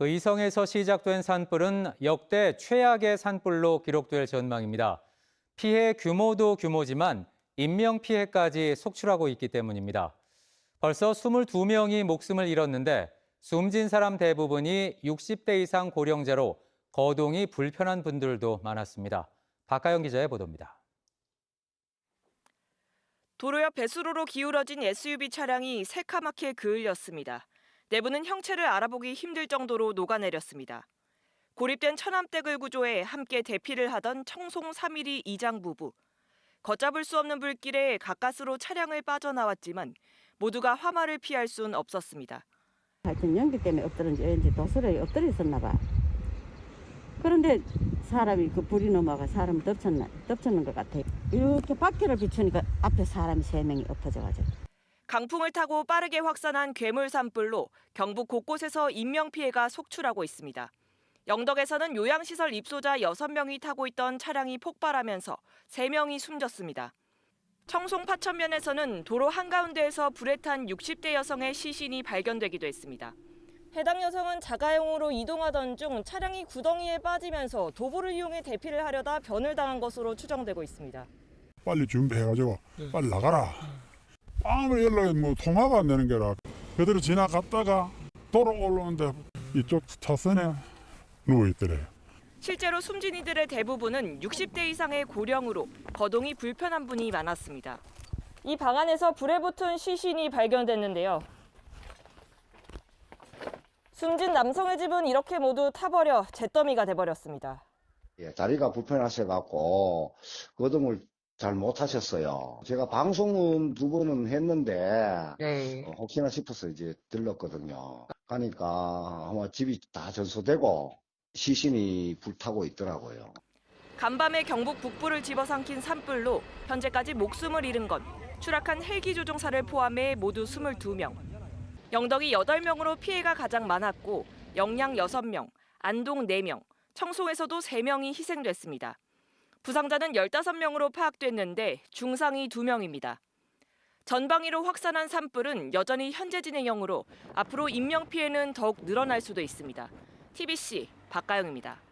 의성에서 시작된 산불은 역대 최악의 산불로 기록될 전망입니다. 피해 규모도 규모지만 인명 피해까지 속출하고 있기 때문입니다. 벌써 22명이 목숨을 잃었는데 숨진 사람 대부분이 60대 이상 고령자로 거동이 불편한 분들도 많았습니다. 박가영 기자의 보도입니다. 도로 옆 배수로로 기울어진 SUV 차량이 새카맣게 그을렸습니다. 내부는 형체를 알아보기 힘들 정도로 녹아내렸습니다. 고립된 천암댁을 구조해 함께 대피를 하던 청송 3.12 이장 부부. 걷잡을 수 없는 불길에 가까스로 차량을 빠져나왔지만 모두가 화마를 피할 순 없었습니다. 하여튼 연기 때문에 엎드른지 왠지 도설에 엎드려 있었나 봐. 그런데 사람이 그 불이 넘어가 사람 덮쳤나, 덮쳤는 것 같아. 이렇게 바퀴를 비추니까 앞에 사람이 세 명이 엎어져가지고. 강풍을 타고 빠르게 확산한 괴물 산불로 경북 곳곳에서 인명 피해가 속출하고 있습니다. 영덕에서는 요양시설 입소자 6명이 타고 있던 차량이 폭발하면서 3명이 숨졌습니다. 청송 파천면에서는 도로 한가운데에서 불에 탄 60대 여성의 시신이 발견되기도 했습니다. 해당 여성은 자가용으로 이동하던 중 차량이 구덩이에 빠지면서 도보를 이용해 대피를 하려다 변을 당한 것으로 추정되고 있습니다. 빨리 준비해가지고 빨리 나가라. 아무리 연락해 뭐 통화가 안 되는 게라 그대로 지나갔다가 돌아 올라오는데 이쪽 차선에 누워 있더래요. 실제로 숨진 이들의 대부분은 60대 이상의 고령으로 거동이 불편한 분이 많았습니다. 이 방 안에서 불에 붙은 시신이 발견됐는데요. 숨진 남성의 집은 이렇게 모두 타버려 잿더미가 돼버렸습니다. 예, 다리가 불편하셔 갖고 거동을 잘 못하셨어요. 제가 방송은 두 번은 했는데 어, 혹시나 싶어서 이제 들렀거든요. 가니까 아마 집이 다 전소되고 시신이 불타고 있더라고요. 간밤에 경북 북부를 집어삼킨 산불로 현재까지 목숨을 잃은 건 추락한 헬기 조종사를 포함해 모두 22명. 영덕이 8명으로 피해가 가장 많았고 영양 6명, 안동 4명, 청송에서도 3명이 희생됐습니다. 부상자는 15명으로 파악됐는데 중상이 2명입니다. 전방위로 확산한 산불은 여전히 현재 진행형으로 앞으로 인명 피해는 더욱 늘어날 수도 있습니다. TBC 박가영입니다.